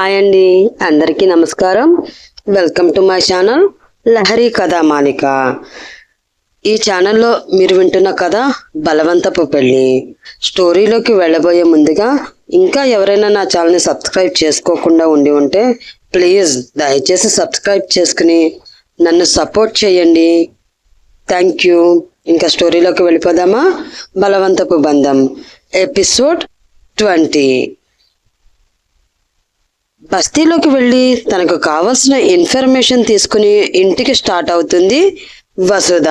Hi అండి. అందరికీ నమస్కారం. Welcome to my channel Lahari Katha Malika. ఈ ఛానల్లో మీరు వింటున్న కథ బలవంతపు పెళ్ళి. స్టోరీలోకి వెళ్ళబోయే ముందుగా ఇంకా ఎవరైనా నా ఛానల్ని సబ్స్క్రైబ్ చేసుకోకుండా ఉండి ఉంటే ప్లీజ్ దయచేసి సబ్స్క్రైబ్ చేసుకుని నన్ను సపోర్ట్ చేయండి. థ్యాంక్ యూ ఇంకా స్టోరీలోకి వెళ్ళిపోదామా? బలవంతపు బంధం. ఎపిసోడ్ ట్వంటీ బస్తీలోకి వెళ్ళి తనకు కావలసిన ఇన్ఫర్మేషన్ తీసుకుని ఇంటికి స్టార్ట్ అవుతుంది వసుధ.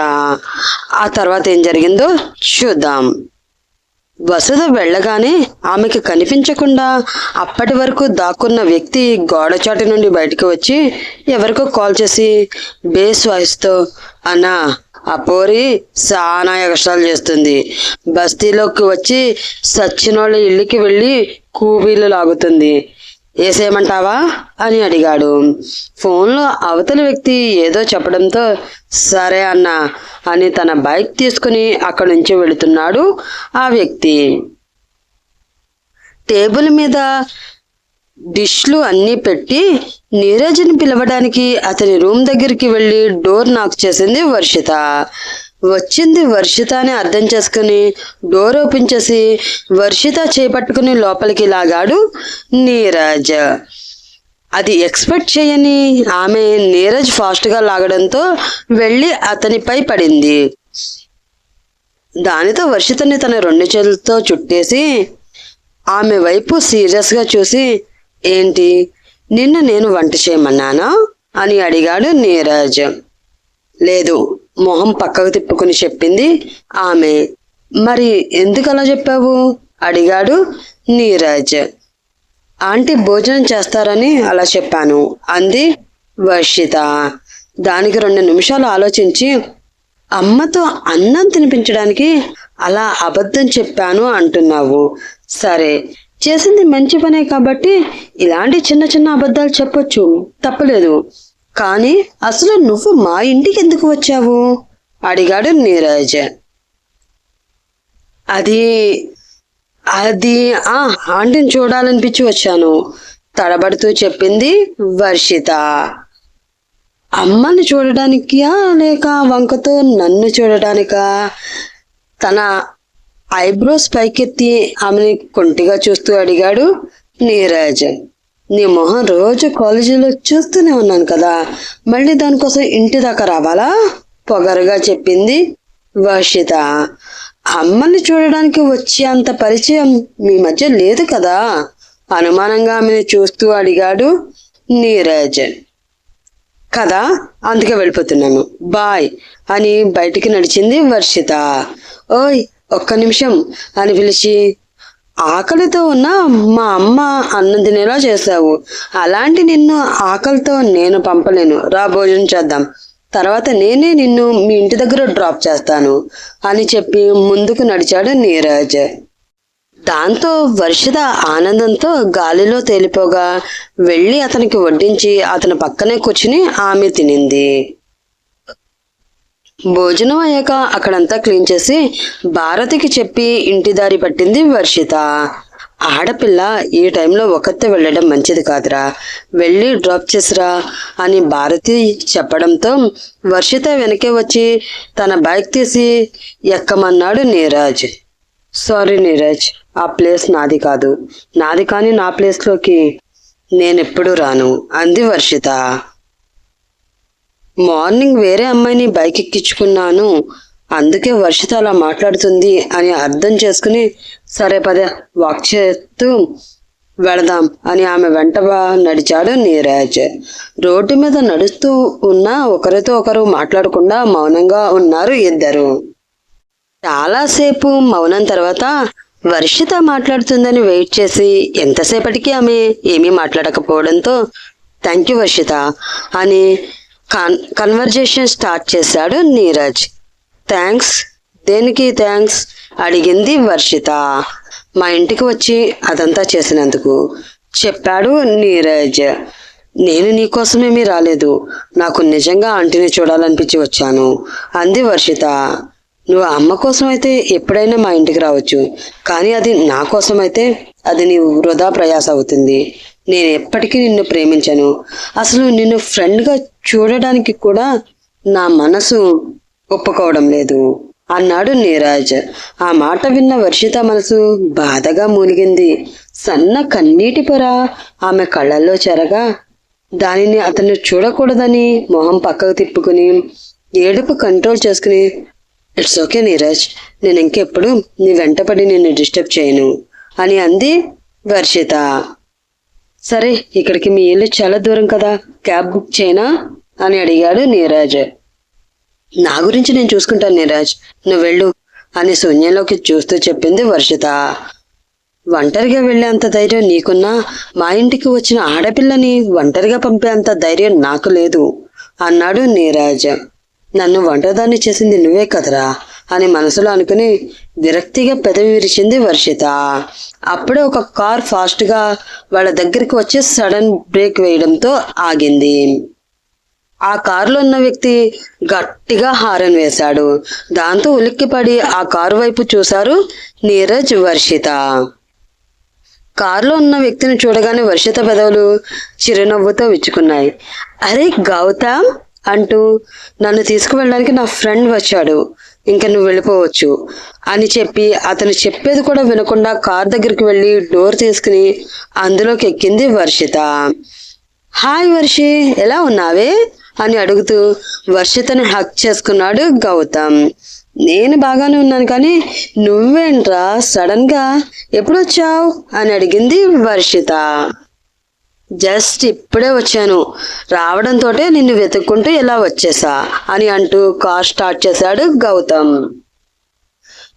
ఆ తర్వాత ఏం జరిగిందో చూద్దాం. వసుధ వెళ్ళగానే ఆమెకి కనిపించకుండా అప్పటి వరకు దాక్కున్న వ్యక్తి గోడచాటి నుండి బయటకు వచ్చి ఎవరికో కాల్ చేసి బేస్ వాయిస్తో అన్నా ఆ పోరి చాలా కష్టాలు చేస్తుంది. బస్తీలోకి వచ్చి సచ్చినోళ్ళ ఇల్లుకి వెళ్ళి కూబీలు లాగుతుంది. వేసేయమంటావా అని అడిగాడు. ఫోన్లో అవతలి వ్యక్తి ఏదో చెప్పడంతో సరే అన్న అని తన బైక్ తీసుకుని అక్కడి నుంచి వెళుతున్నాడు ఆ వ్యక్తి. టేబుల్ మీద డిష్లు అన్నీ పెట్టి నీరజ్ని పిలవడానికి అతని రూమ్ దగ్గరికి వెళ్ళి డోర్ నాక్ చేసింది వర్షిత. వచ్చింది వర్షిత అని అర్థం చేసుకుని డోర్ ఓపెన్ చేసి వర్షిత చేపట్టుకుని లోపలికి లాగాడు నీరజ్. అది ఎక్స్పెక్ట్ చేయని ఆమె నీరజ్ ఫాస్ట్గా లాగడంతో వెళ్ళి అతనిపై పడింది. దానితో వర్షితని తన రెండు చేతులతో చుట్టేసి ఆమె వైపు సీరియస్గా చూసి ఏంటి? నిన్న నేను వంట చేయమన్నానా? అని అడిగాడు నీరజ్. లేదు. మొహం పక్కకు తిప్పుకుని చెప్పింది ఆమె. మరి ఎందుకు అలా చెప్పావు? అడిగాడు నీరజ్. ఆంటీ భోజనం చేస్తారని అలా చెప్పాను అంది వర్షిత. దానికి రెండు నిమిషాలు ఆలోచించి అమ్మతో అన్నం తినిపించడానికి అలా అబద్ధం చెప్పాను అంటున్నావు. సరే చేసింది మంచి పనే కాబట్టి ఇలాంటి చిన్న చిన్న అబద్ధాలు చెప్పొచ్చు తప్పలేదు. కానీ అసలు నువ్వు మా ఇంటికి ఎందుకు వచ్చావు? అడిగాడు నీరజ్. అది అది ఆ ఆంటీని చూడాలనిపించి వచ్చాను. తడబడుతూ చెప్పింది వర్షిత. అమ్మని చూడడానికా లేక వంకతో నన్ను చూడడానికా? తన ఐబ్రోస్ పైకెత్తి ఆమెని కొంటిగా చూస్తూ అడిగాడు నీరజ్. నీ మొహం రోజు కాలేజీలో చూస్తూనే ఉన్నాను కదా. మళ్ళీ దానికోసం ఇంటి దాకా రావాలా? పొగరుగా చెప్పింది వర్షిత. అమ్మని చూడడానికి వచ్చే అంత పరిచయం మీ మధ్య లేదు కదా? అనుమానంగా ఆమెను చూస్తూ అడిగాడు నీరజ్. కదా అందుకే వెళ్ళిపోతున్నాను. బాయ్ అని బయటికి నడిచింది వర్షిత. ఓయ్ ఒక్క నిమిషం అని పిలిచి ఆకలితో ఉన్న మా అమ్మ అన్నం తినేలా చేశావు. అలాంటి నిన్ను ఆకలితో నేను పంపలేను. రా భోజనం చేద్దాం. తర్వాత నేనే నిన్ను మీ ఇంటి దగ్గర డ్రాప్ చేస్తాను అని చెప్పి ముందుకు నడిచాడు నీరజ్. దాంతో వర్షిత ఆనందంతో గాలిలో తేలిపోగా వెళ్ళి అతనికి వడ్డించి అతని పక్కనే కూర్చుని ఆమె తినింది. భోజనం అయ్యాక అక్కడంతా క్లీన్ చేసి భారతికి చెప్పి ఇంటి దారి పట్టింది వర్షిత. ఆడపిల్ల ఈ టైంలో ఒకతే వెళ్ళడం మంచిది కాదురా. వెళ్ళి డ్రాప్ చేసిరా అని భారతి చెప్పడంతో వర్షిత వెనకే వచ్చి తన బైక్ తీసి ఎక్కమన్నాడు నీరజ్? సారీ నీరజ్ ఆ ప్లేస్ నాది కాదు. నాది కానీ నా ప్లేస్లోకి నేనెప్పుడు రాను అంది వర్షిత. మార్నింగ్ వేరే అమ్మాయిని బైక్ ఎక్కించుకున్నాను అందుకే వర్షిత అలా మాట్లాడుతుంది అని అర్థం చేసుకుని సరే పద వాక్ చేస్తూ వెళదాం అని ఆమె వెంట నడిచాడు నీరజ్. రోడ్డు మీద నడుస్తూ ఉన్న ఒకరితో ఒకరు మాట్లాడకుండా మౌనంగా ఉన్నారు ఇద్దరు. చాలాసేపు మౌనం తర్వాత వర్షిత మాట్లాడుతుందని వెయిట్ చేసి ఎంతసేపటికి ఆమె ఏమీ మాట్లాడకపోవడంతో? థ్యాంక్ యూ వర్షిత అని కన్ కన్వర్జేషన్ స్టార్ట్ చేశాడు నీరజ్. థ్యాంక్స్ దేనికి థ్యాంక్స్ అడిగింది వర్షిత. మా ఇంటికి వచ్చి అదంతా చేసినందుకు చెప్పాడు నీరజ్. నేను నీకోసమేమీ రాలేదు. నాకు నిజంగా ఆంటీని చూడాలనిపించి వచ్చాను అంది వర్షిత. నువ్వు అమ్మ కోసం అయితే ఎప్పుడైనా మా ఇంటికి రావచ్చు కానీ అది నా కోసం అయితే అది నీ వృధా ప్రయాస అవుతుంది. నేను ఎప్పటికీ నిన్ను ప్రేమించను. అసలు నిన్ను ఫ్రెండ్గా చూడడానికి కూడా నా మనసు ఒప్పుకోవడం లేదు. అన్నాడు నీరాజ్. ఆ మాట విన్న వర్షిత మనసు బాధగా మూలిగింది. సన్న కన్నీటి పొర ఆమె కళ్ళల్లో చెరగా దానిని అతను చూడకూడదని మొహం పక్కకు తిప్పుకుని ఏడుపు కంట్రోల్ చేసుకుని ఇట్స్ ఓకే నీరజ్ నేను ఇంకెప్పుడు నీ వెంటపడి నిన్ను డిస్టర్బ్ చేయను అని అంది వర్షిత. సరే ఇక్కడికి మీ ఇల్లు చాలా దూరం కదా. క్యాబ్ బుక్ చేయనా? అని అడిగాడు నీరాజ్. నా గురించి నేను చూసుకుంటాను నీరాజ్. నువ్వు వెళ్ళు అని శూన్యంలోకి చూస్తూ చెప్పింది వర్షిత. ఒంటరిగా వెళ్ళేంత ధైర్యం నీకున్నా మా ఇంటికి వచ్చిన ఆడపిల్లని ఒంటరిగా పంపేంత ధైర్యం నాకు లేదు అన్నాడు నీరాజ్. నన్ను ఒంటరిదాన్ని చేసింది నువ్వే కదరా. అని మనసులో అనుకుని విరక్తిగా పెదవి విరిచింది వర్షిత. అప్పుడే ఒక కార్ ఫాస్ట్గా వాళ్ళ దగ్గరికి వచ్చి సడన్ బ్రేక్ వేయడంతో ఆగింది. ఆ కారులో ఉన్న వ్యక్తి గట్టిగా హారన్ వేశాడు. దాంతో ఉలిక్కిపడి ఆ కారు వైపు చూశారు నీరజ్ వర్షిత. కారులో ఉన్న వ్యక్తిని చూడగానే వర్షిత పెదవులు చిరునవ్వుతో విచ్చుకున్నాయి. అరే గౌతమ్ అంటూ నన్ను తీసుకువెళ్ళడానికి నా ఫ్రెండ్ వచ్చాడు. ఇంకా నువ్వు వెళ్ళిపోవచ్చు అని చెప్పి అతను చెప్పేది కూడా వినకుండా కార్ దగ్గరికి వెళ్ళి డోర్ తీసుకుని అందులోకి ఎక్కింది వర్షిత. హాయ్ వర్షి ఎలా ఉన్నావే? అని అడుగుతూ వర్షితని హక్ చేసుకున్నాడు గౌతమ్. నేను బాగానే ఉన్నాను కానీ నువ్వేంట్రా సడన్గా ఎప్పుడొచ్చావు? అని అడిగింది వర్షిత. జస్ట్ ఇప్పుడే వచ్చాను. రావడంతో నిన్ను వెతుక్కుంటూ ఇలా వచ్చేసా? అని అంటూ కార్ స్టార్ట్ చేశాడు గౌతమ్.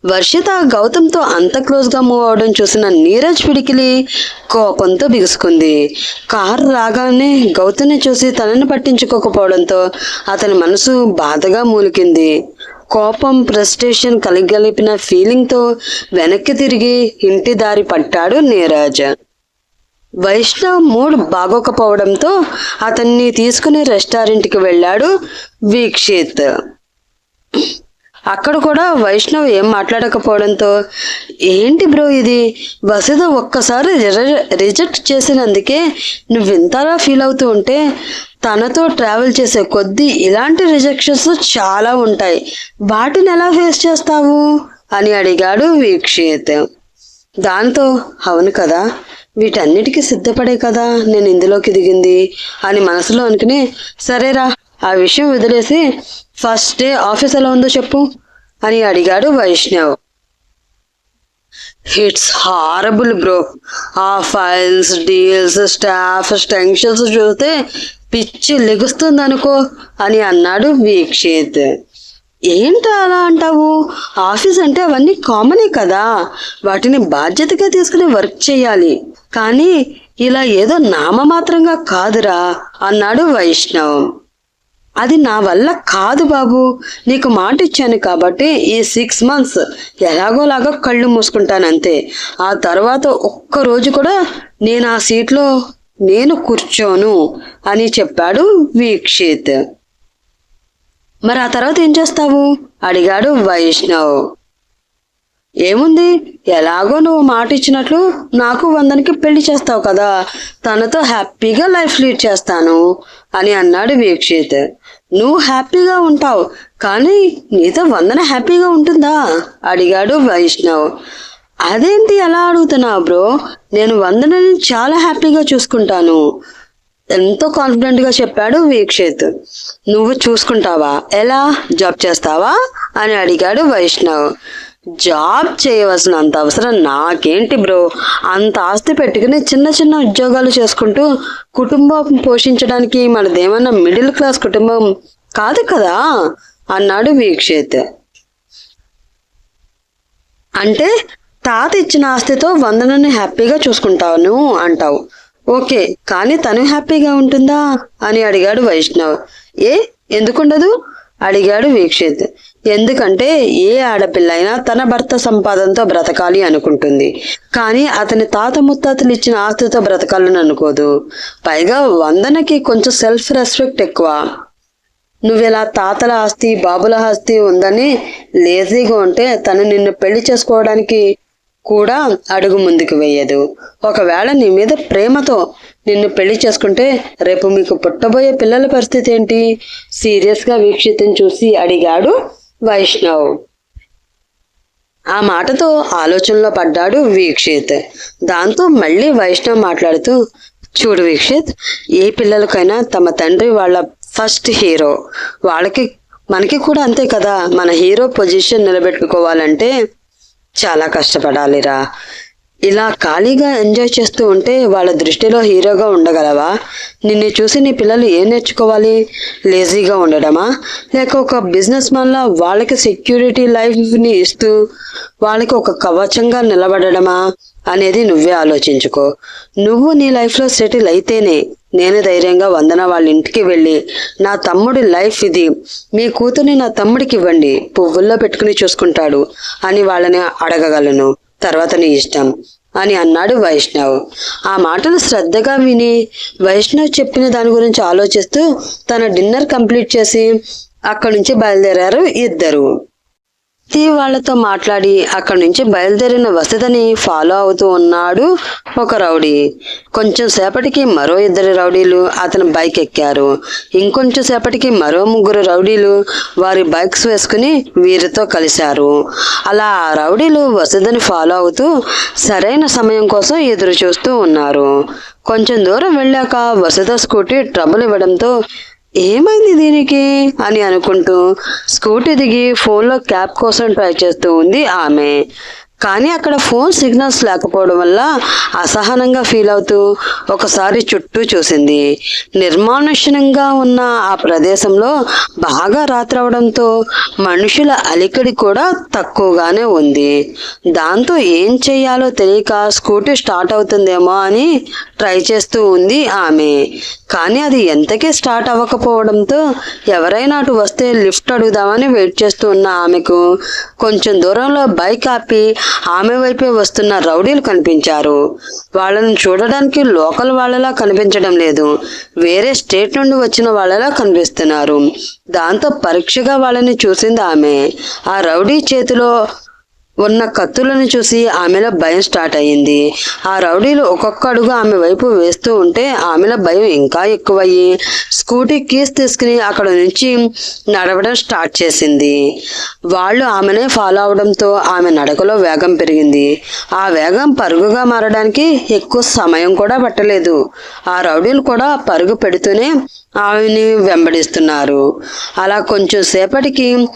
వర్షిత గౌతమ్తో అంత క్లోజ్గా మూవ్ అవడం చూసిన నీరజ్ పిడికిలి కోపంతో బిగుసుకుంది. కారు రాగానే గౌతమ్ని చూసి తనని పట్టించుకోకపోవడంతో అతని మనసు బాధగా మూలికింది. కోపం ఫ్రస్ట్రేషన్ కలిగలిపిన ఫీలింగ్తో వెనక్కి తిరిగి ఇంటి దారి పట్టాడు నీరజ్. వైష్ణవ్ మూడ్ బాగోకపోవడంతో అతన్ని తీసుకుని రెస్టారెంట్కి వెళ్ళాడు వీక్షిత్. అక్కడ కూడా వైష్ణవ్ ఏం మాట్లాడకపోవడంతో ఏంటి బ్రో ఇది? వసుధ ఒక్కసారి రిజ- రిజెక్ట్ చేసినందుకే నువ్వు ఇంతలా ఫీల్ అవుతూ ఉంటే తనతో ట్రావెల్ చేసే కొద్దీ ఇలాంటి రిజెక్షన్స్ చాలా ఉంటాయి. వాటిని ఎలా ఫేస్ చేస్తావు? అని అడిగాడు వీక్షిత్. దాంతో అవును కదా వీటన్నిటికీ సిద్ధపడే కదా నేను ఇందులోకి దిగింది అని మనసులో అనుకుని సరేరా ఆ విషయం వదిలేసి ఫస్ట్ డే ఆఫీస్ ఎలా ఉందో చెప్పు అని అడిగాడు వైష్ణవ్. It's horrible bro. ఆ ఫైల్స్ డీల్స్ స్టాఫ్ టెన్షన్స్ చూస్తే పిచ్చి లెగుస్తుంది అనుకో అని అన్నాడు వీక్షిత్. ఏంటి అలా అంటావు? ఆఫీస్ అంటే అవన్నీ కామనే కదా. వాటిని బాధ్యతగా తీసుకుని వర్క్ చేయాలి. కానీ ఇలా ఏదో నామమాత్రంగా కాదురా అన్నాడు వైష్ణవ్. అది నా వల్ల కాదు బాబు. నీకు మాట ఇచ్చాను కాబట్టి ఈ సిక్స్ మంత్స్ ఎలాగోలాగా కళ్ళు మూసుకుంటాను అంతే ఆ తర్వాత ఒక్క రోజు కూడా నేను ఆ సీట్లో నేను కూర్చోను అని చెప్పాడు వీక్షిత్. మరి ఆ తర్వాత ఏం చేస్తావు? అడిగాడు వైష్ణవ్. ఏముంది? ఎలాగో నువ్వు మాట ఇచ్చినట్లు నాకు వందనికి పెళ్ళి చేస్తావు కదా తనతో హ్యాపీగా లైఫ్ లీడ్ చేస్తాను అని అన్నాడు వీక్షిత్. నువ్వు హ్యాపీగా ఉంటావు కానీ నీతో వందన హ్యాపీగా ఉంటుందా? అడిగాడు వైష్ణవ్. అదేంటి ఎలా అడుగుతున్నావు బ్రో? నేను వందనని చాలా హ్యాపీగా చూసుకుంటాను. ఎంతో కాన్ఫిడెంట్గా చెప్పాడు వీక్షిత్. నువ్వు చూసుకుంటావా? ఎలా? జాబ్ చేస్తావా? అని అడిగాడు వైష్ణవ్. జాబ్ చేయవలసినంత అవసరం నాకేంటి బ్రో? అంత ఆస్తి పెట్టుకుని చిన్న చిన్న ఉద్యోగాలు చేసుకుంటూ కుటుంబం పోషించడానికి మనదేమన్నా మిడిల్ క్లాస్ కుటుంబం కాదు కదా? అన్నాడు వీక్షిత్. అంటే తాత ఇచ్చిన ఆస్తితో వందనని హ్యాపీగా చూసుకుంటాను అంటావు. ఓకే కానీ తను హ్యాపీగా ఉంటుందా? అని అడిగాడు వైష్ణవ్. ఏ ఎందుకుండదు? అడిగాడు వీక్షిత్. ఎందుకంటే ఏ ఆడపిల్ల అయినా తన భర్త సంపాదనతో బ్రతకాలి అనుకుంటుంది. కానీ అతని తాత ముత్తాతలు ఇచ్చిన ఆస్తితో బ్రతకాలని అనుకోదు. పైగా వందనకి కొంచెం సెల్ఫ్ రెస్పెక్ట్ ఎక్కువ. నువ్వెలా తాతల ఆస్తి బాబుల ఆస్తి ఉందని లేజీగా ఉంటే తను నిన్ను పెళ్ళి చేసుకోవడానికి కూడా అడుగు ముందుకు వేయదు. ఒకవేళ నీ మీద ప్రేమతో నిన్ను పెళ్ళి చేసుకుంటే రేపు మీకు పుట్టబోయే పిల్లల పరిస్థితి ఏంటి? సీరియస్గా వీక్షితం చూసి అడిగాడు వైష్ణవ్. ఆ మాటతో ఆలోచనలో పడ్డాడు వీక్షిత్. దాంతో మళ్ళీ వైష్ణవ్ మాట్లాడుతూ చూడు వీక్షిత్ ఏ పిల్లలకైనా తమ తండ్రి వాళ్ళ ఫస్ట్ హీరో. వాళ్ళకి మనకి కూడా అంతే కదా. మన హీరో పొజిషన్ నిలబెట్టుకోవాలంటే చాలా కష్టపడాలిరా. ఇలా ఖాళీగా ఎంజాయ్ చేస్తూ ఉంటే వాళ్ళ దృష్టిలో హీరోగా ఉండగలవా? నిన్ను చూసి నీ పిల్లలు ఏం నేర్చుకోవాలి? లేజీగా ఉండడమా? లేక ఒక బిజినెస్ మ్యాన్లా వాళ్ళకి సెక్యూరిటీ లైఫ్ని ఇస్తూ వాళ్ళకి ఒక కవచంగా నిలబడడమా? అనేది నువ్వే ఆలోచించుకో. నువ్వు నీ లైఫ్లో సెటిల్ అయితేనే నేను ధైర్యంగా వందన వాళ్ళ ఇంటికి వెళ్ళి నా తమ్ముడి లైఫ్ ఇది. మీ కూతుర్ని నా తమ్ముడికి ఇవ్వండి పువ్వుల్లో పెట్టుకుని చూసుకుంటాడు అని వాళ్ళని అడగగలను. తర్వాత నీ ఇష్టం అని అన్నాడు వైష్ణవ్. ఆ మాటలు శ్రద్ధగా విని వైష్ణవ్ చెప్పిన దాని గురించి ఆలోచిస్తూ తన డిన్నర్ కంప్లీట్ చేసి అక్కడి నుంచి బయలుదేరారు ఇద్దరు. తి వాళ్ళతో మాట్లాడి అక్కడి నుంచి బయలుదేరిన వసతిని ఫాలో అవుతూ ఉన్నాడు ఒక రౌడీ. కొంచెం సేపటికి మరో ఇద్దరు రౌడీలు అతని బైక్ ఎక్కారు. ఇంకొంచెం సేపటికి మరో ముగ్గురు రౌడీలు వారి బైక్స్ వేసుకుని వీరితో కలిశారు. అలా ఆ రౌడీలు వసతిని ఫాలో అవుతూ సరైన సమయం కోసం ఎదురు చూస్తూ ఉన్నారు. కొంచెం దూరం వెళ్ళాక వసత స్కూటీ ట్రబుల్ ఇవ్వడంతో ఏమైంది దీనికి? అని అనుకుంటూ స్కూటీ దిగి ఫోన్లో క్యాబ్ కోసం ట్రై చేస్తూ ఉంది ఆమె. కానీ అక్కడ ఫోన్ సిగ్నల్స్ లేకపోవడం వల్ల అసహనంగా ఫీల్ అవుతూ ఒకసారి చుట్టూ చూసింది. నిర్మానుష్యంగా ఉన్న ఆ ప్రదేశంలో బాగా రాత్రి అవడంతో మనుషుల అలికడి కూడా తక్కువగానే ఉంది. దాంతో ఏం చేయాలో తెలియక స్కూటీ స్టార్ట్ అవుతుందేమో అని ట్రై చేస్తూ ఉంది ఆమె. కానీ అది ఎంతకీ స్టార్ట్ అవ్వకపోవడంతో ఎవరైనా అటు వస్తే లిఫ్ట్ అడుగుదామని వెయిట్ చేస్తూ ఉన్న ఆమెకు కొంచెం దూరంలో బైక్ ఆపి ఆమె వైపే వస్తున్న రౌడీలు కనిపించారు. వాళ్ళని చూడడానికి లోకల్ వాళ్ళలా కనిపించడం లేదు. వేరే స్టేట్ నుండి వచ్చిన వాళ్ళలా కనిపిస్తున్నారు. దాంతో పరీక్షగా వాళ్ళని చూసింది ఆమె. ఆ రౌడీ చేతిలో ఉన్న కత్తులను చూసి ఆమెలో భయం స్టార్ట్ అయ్యింది. ఆ రౌడీలు ఒక్కొక్క అడుగు ఆమె వైపు వేస్తూ ఉంటే ఆమెలో భయం ఇంకా ఎక్కువయ్యి స్కూటీ కీస్ తీసుకుని అక్కడ నుంచి నడవడం స్టార్ట్ చేసింది. వాళ్ళు ఆమెనే ఫాలో అవడంతో ఆమె నడకలో వేగం పెరిగింది. ఆ వేగం పరుగుగా మారడానికి ఎక్కువ సమయం కూడా పట్టలేదు. ఆ రౌడీలు కూడా పరుగు పెడుతూనే ఆమెని వెంబడిస్తున్నారు. అలా కొంచెం సేపటికి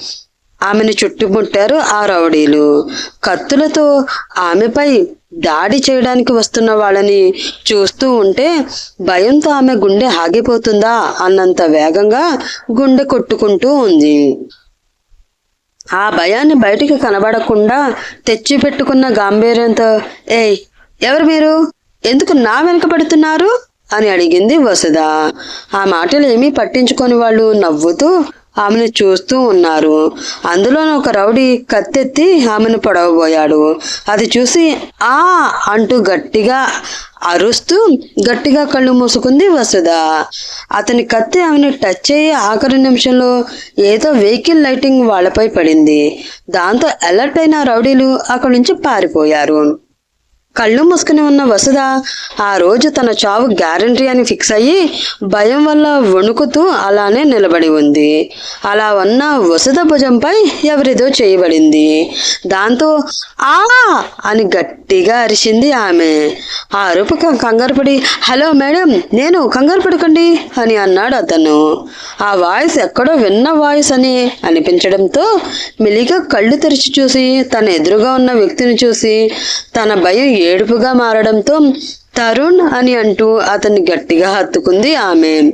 ఆమెను చుట్టుముట్టారు ఆ రౌడీలు. కత్తులతో ఆమెపై దాడి చేయడానికి వస్తున్న వాళ్ళని చూస్తూ ఉంటే భయంతో ఆమె గుండె ఆగిపోతుందా అన్నంత వేగంగా గుండె కొట్టుకుంటూ ఉంది. ఆ భయాన్ని బయటికి కనబడకుండా తెచ్చిపెట్టుకున్న గాంభీర్యంతో ఏయ్ ఎవరు మీరు? ఎందుకు నా వెనుక పడుతున్నారు? అని అడిగింది వసుధ. ఆ మాటలు ఏమీ పట్టించుకొని వాళ్ళు నవ్వుతూ ఆమెను చూస్తూ ఉన్నారు. అందులో ఒక రౌడీ కత్తెత్తి ఆమెను పొడవబోయాడు. అది చూసి ఆ! అంటూ గట్టిగా అరుస్తూ గట్టిగా కళ్ళు మూసుకుంది వసుధ. అతని కత్తి ఆమెను టచ్ అయ్యి ఆఖరి నిమిషంలో ఏదో వెహికల్ లైటింగ్ వాళ్ళపై పడింది. దాంతో అలర్ట్ అయిన రౌడీలు అక్కడి నుంచి పారిపోయారు. కళ్ళు మూసుకుని ఉన్న వసుధ ఆ రోజు తన చావు గ్యారంటీ అని ఫిక్స్ అయ్యి భయం వల్ల వణుకుతూ అలానే నిలబడి ఉంది. అలా ఉన్న వసుధ భుజంపై ఎవరిదో చేయబడింది. దాంతో ఆ అని గట్టిగా అరిచింది ఆమె. ఆ అరుపుకి కంగారుపడి హలో మేడం నేను కంగారు పడకండి అని అన్నాడు అతను. ఆ వాయిస్ ఎక్కడో విన్న వాయిస్ అని అనిపించడంతో మెలిగా కళ్ళు తెరిచి చూసి తన ఎదురుగా ఉన్న వ్యక్తిని చూసి తన భయం ఏడుపుగా మారడంతో తరుణ్ అని అంటూ అతన్ని గట్టిగా హత్తుకుంది ఆమె.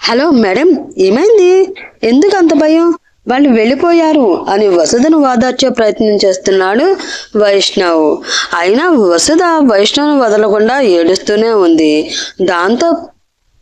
హలో మేడం ఏమైంది? ఎందుకు అంత భయం? వాళ్ళు వెళ్ళిపోయారు అని వసుధను వాదార్చే ప్రయత్నం చేస్తున్నాడు వైష్ణవ్. అయినా వసుధ వైష్ణవ్ను వదలకుండా ఏడుస్తూనే ఉంది. దాంతో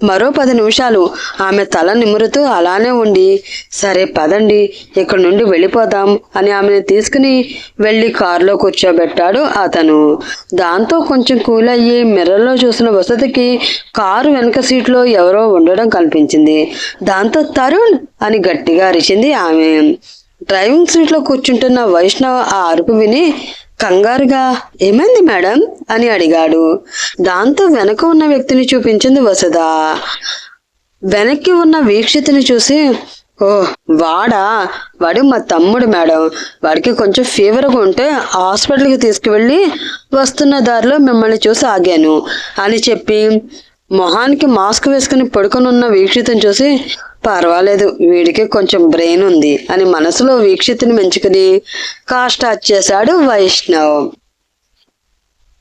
మరో పది నిమిషాలు ఆమె తల నిమురుతూ అలానే ఉండి సరే పదండి ఇక్కడ నుండి వెళ్ళిపోదాం అని ఆమెను తీసుకుని వెళ్ళి కారులో కూర్చోబెట్టాడు అతను. దాంతో కొంచెం కూల్ అయ్యి మిర్రర్లో చూసిన వసతికి కారు వెనక సీట్లో ఎవరో ఉండడం కనిపించింది. దాంతో తరుణ్ అని గట్టిగా అరిచింది ఆమె. డ్రైవింగ్ సీట్లో కూర్చుంటున్న వైష్ణవ్ ఆ అరుపు విని కంగారుగా ఏమైంది మేడం? అని అడిగాడు. దాంతో వెనక ఉన్న వ్యక్తిని చూపించింది వసుధ. వెనక్కి ఉన్న వీక్షితిని చూసి ఓ వాడా? వాడు మా తమ్ముడు మేడం. వాడికి కొంచెం ఫీవర్గా ఉంటే హాస్పిటల్కి తీసుకువెళ్ళి వస్తున్న దారిలో మిమ్మల్ని చూసి ఆగాను అని చెప్పి మొహానికి మాస్క్ వేసుకుని పడుకొని ఉన్న చూసి పర్వాలేదు వీడికి కొంచెం బ్రెయిన్ ఉంది అని మనసులో వీక్షితుని మెంచుకుని కాస్టార్ట్ చేశాడు వైష్ణవ్.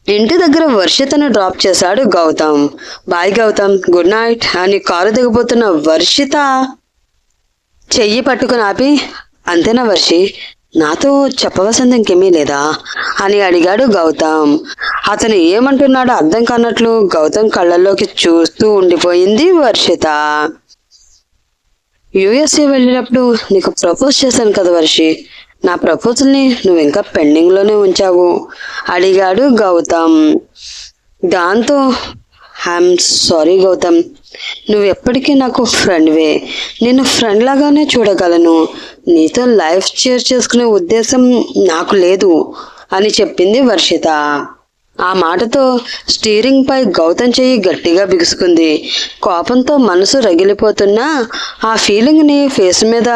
ఇంటి దగ్గర వర్షితను డ్రాప్ చేశాడు Gautam. Bye Gautam good night అని కారు దిగబోతున్న వర్షిత చెయ్యి పట్టుకుని ఆపి అంతేనా వర్షి? నాతో చెప్పవలసింది ఇంకేమీ లేదా? అని అడిగాడు గౌతమ్. అతను ఏమంటున్నాడో అర్థం కానట్లు గౌతమ్ కళ్ళల్లోకి చూస్తూ ఉండిపోయింది వర్షిత. యుఎస్ఏ వెళ్ళినప్పుడు నీకు ప్రపోజ్ చేశాను కదా వర్షి. నా ప్రపోజల్ని నువ్వు ఇంకా పెండింగ్లోనే ఉంచావు అడిగాడు గౌతమ్. దాంతో ఐఎమ్ సారీ గౌతమ్. నువ్వు ఎప్పటికీ నాకు ఫ్రెండ్వే. నేను ఫ్రెండ్ లాగానే చూడగలను. నీతో లైఫ్ షేర్ చేసుకునే ఉద్దేశం నాకు లేదు అని చెప్పింది వర్షిత. ఆ మాటతో స్టీరింగ్ పై గౌతం చెయ్యి గట్టిగా బిగుసుకుంది. కోపంతో మనసు రగిలిపోతున్నా ఆ ఫీలింగ్ని ఫేస్ మీద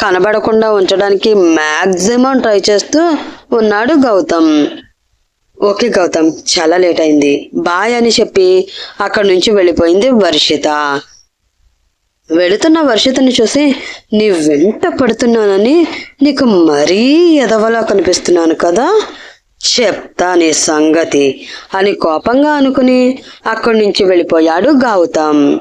కనబడకుండా ఉంచడానికి మ్యాక్సిమం ట్రై చేస్తూ ఉన్నాడు గౌతమ్. ఓకే గౌతమ్ చాలా లేట్ అయింది. బాయ్ అని చెప్పి అక్కడి నుంచి వెళ్ళిపోయింది వర్షిత. వెళుతున్న వర్షితని చూసి నీ వెంట పడుతున్నానని నీకు మరీ ఎదవలా కనిపిస్తున్నాను కదా? చెప్తా నీ సంగతి అని కోపంగా అనుకుని అక్కడి నుంచి వెళ్ళిపోయాడు గౌతమ్.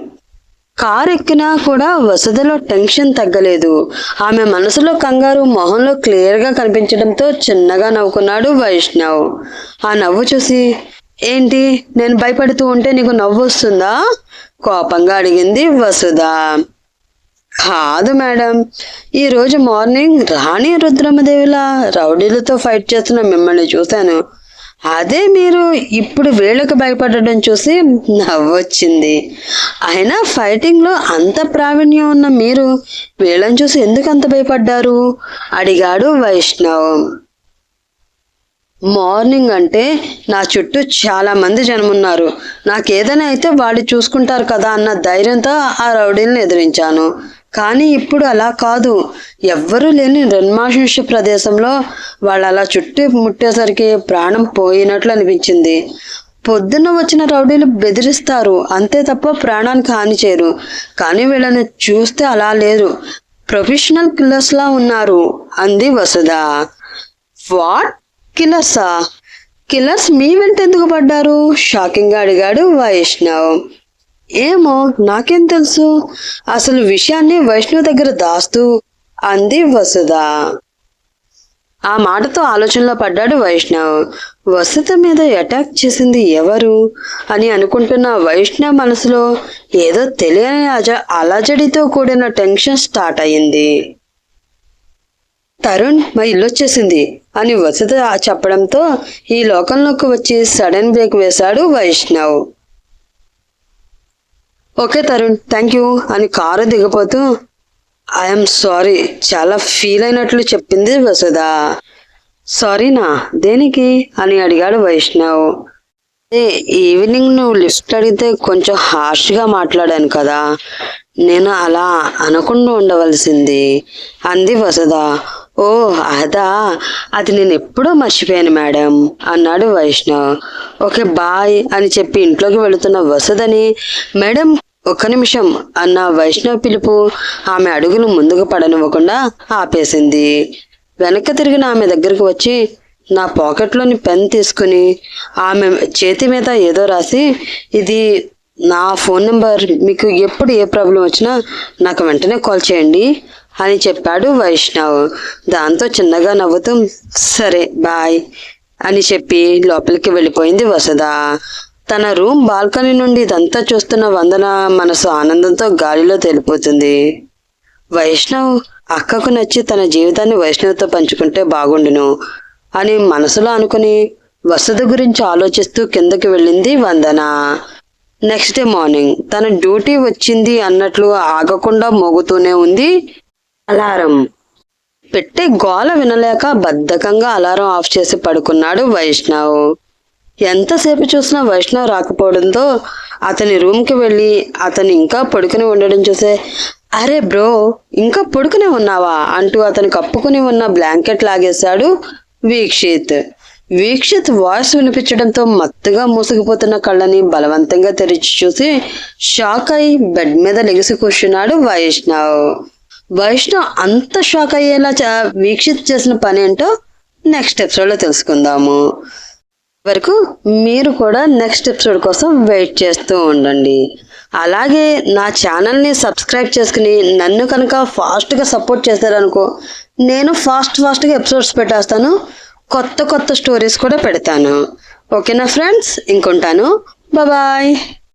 కారు ఎక్కినా కూడా వసతిలో టెన్షన్ తగ్గలేదు. ఆమె మనసులో కంగారు మొహంలో క్లియర్గా కనిపించడంతో చిన్నగా నవ్వుకున్నాడు వైష్ణవ్. ఆ నవ్వు చూసి ఏంటి? నేను భయపడుతూ ఉంటే నీకు నవ్వు వస్తుందా? కోపంగా అడిగింది వసుధ. కాదు మేడం ఈరోజు మార్నింగ్ రాణి రుద్రమదేవిలా రౌడీలతో ఫైట్ చేస్తున్న మిమ్మల్ని చూశాను. అదే మీరు ఇప్పుడు వీళ్ళకి భయపడడం చూసి నవ్వొచ్చింది. అయినా ఫైటింగ్లో అంత ప్రావీణ్యం ఉన్న మీరు వీళ్ళని చూసి ఎందుకు అంత భయపడ్డారు? అడిగాడు వైష్ణవ్. మార్నింగ్ అంటే నా చుట్టూ చాలా మంది జనమున్నారు. నాకు ఏదైనా అయితే వాళ్ళు చూసుకుంటారు కదా అన్న ధైర్యంతో ఆ రౌడీలను ఎదిరించాను. కానీ ఇప్పుడు అలా కాదు. ఎవ్వరూ లేని నిర్మానుష్య ప్రదేశంలో వాళ్ళు అలా చుట్టూ ముట్టేసరికి ప్రాణం పోయినట్లు అనిపించింది. పొద్దున్న వచ్చిన రౌడీలు బెదిరిస్తారు. అంతే తప్ప ప్రాణానికి హాని చేయరు. కానీ వీళ్ళని చూస్తే అలా లేరు. ప్రొఫెషనల్ కిల్లర్స్లా ఉన్నారు. అంది వసుధ. వాట్? కిల్లర్సా కిల్లర్స్ మీ వెంట ఎందుకు పడ్డారు? షాకింగ్గా అడిగాడు వైష్ణవ్. ఏమో నాకేం తెలుసు. అసలు విషయాన్ని వైష్ణవ్ దగ్గర దాస్తూ అంది వసుధ. ఆ మాటతో ఆలోచనలో పడ్డాడు వైష్ణవ్. వసుధ మీద అటాక్ చేసింది ఎవరు? అని అనుకుంటున్న వైష్ణవ్ మనసులో ఏదో తెలియని అజ అలజడితో కూడిన టెన్షన్ స్టార్ట్ అయింది తరుణ్ మా ఇల్లు వచ్చేసింది. అని వసుధ చెప్పడంతో ఈ లోకంలోకి వచ్చి సడన్ బ్రేక్ వేశాడు Vaishnav. Okay Tarun thank you అని కారు దిగపోతూ ఐఎమ్ సారీ చాలా ఫీల్ అయినట్లు చెప్పింది వసుధ. సారీనా దేనికి అని అడిగాడు వైష్ణవ్. ఏ ఈవినింగ్ నువ్వు లిఫ్ట్ అడిగితే కొంచెం హార్ష్గా మాట్లాడాను కదా నేను అలా అనకుండా ఉండవలసింది అంది వసుధ. ఓ అదా. అది నేను ఎప్పుడో మర్చిపోయాను మేడం అన్నాడు వైష్ణవ్. ఓకే బాయ్ అని చెప్పి ఇంట్లోకి వెళుతున్న వసుదని మేడం ఒక్క నిమిషం అన్న వైష్ణవ్ పిలుపు ఆమె అడుగులు ముందుకు పడనివ్వకుండా ఆపేసింది. వెనక్కి తిరిగిన ఆమె దగ్గరికి వచ్చి నా పాకెట్లోని పెన్ తీసుకుని ఆమె చేతి మీద ఏదో రాసి ఇది నా ఫోన్ నెంబర్ మీకు ఎప్పుడు ఏ ప్రాబ్లం వచ్చినా నాకు వెంటనే కాల్ చేయండి అని చెప్పాడు వైష్ణవ్. దాంతో చిన్నగా నవ్వుతూ సరే బాయ్ అని చెప్పి లోపలికి వెళ్ళిపోయింది వసద తన రూమ్ బాల్కనీ నుండి ఇదంతా చూస్తున్న వందన మనసు ఆనందంతో గాలిలో తేలిపోతుంది. వైష్ణవ్ అక్కకు నచ్చి తన జీవితాన్ని వైష్ణవ్తో పంచుకుంటే బాగుండును అని మనసులో అనుకుని వసతి గురించి ఆలోచిస్తూ కిందకి వెళ్ళింది వందన. నెక్స్ట్ డే మార్నింగ్ తన డ్యూటీ వచ్చింది అన్నట్లు ఆగకుండా మోగుతూనే ఉంది. అలారం. పెట్టే గోల వినలేక బద్ధకంగా అలారం ఆఫ్ చేసి పడుకున్నాడు వైష్ణవ్. ఎంతసేపు చూసినా వైష్ణవ్ రాకపోవడంతో అతని రూమ్కి వెళ్ళి అతను ఇంకా పడుకుని ఉండడం చూసే అరే బ్రో ఇంకా పడుకునే ఉన్నావా? అంటూ అతను కప్పుకుని ఉన్న బ్లాంకెట్ లాగేశాడు వీక్షిత్. వీక్షిత్ వాయిస్ వినిపించడంతో మత్తుగా మూసుకుపోతున్న కళ్ళని బలవంతంగా తెరిచి చూసి షాక్ అయి బెడ్ మీద లెగిసి కూర్చున్నాడు వైష్ణవ్. వైష్ణవ్ అంత షాక్ అయ్యేలా వీక్షిత్ చేసిన పని ఏంటో నెక్స్ట్ ఎపిసోడ్లో తెలుసుకుందాము. వరకు మీరు కూడా నెక్స్ట్ ఎపిసోడ్ కోసం వెయిట్ చేస్తూ ఉండండి. అలాగే నా ఛానల్ని సబ్స్క్రైబ్ చేసుకుని నన్ను కనుక ఫాస్ట్గా సపోర్ట్ చేశారనుకో నేను ఫాస్ట్ ఫాస్ట్గా ఎపిసోడ్స్ పెట్టేస్తాను. కొత్త కొత్త స్టోరీస్ కూడా పెడతాను. ఓకేనా ఫ్రెండ్స్? ఇంకొంటాను. బాయ్.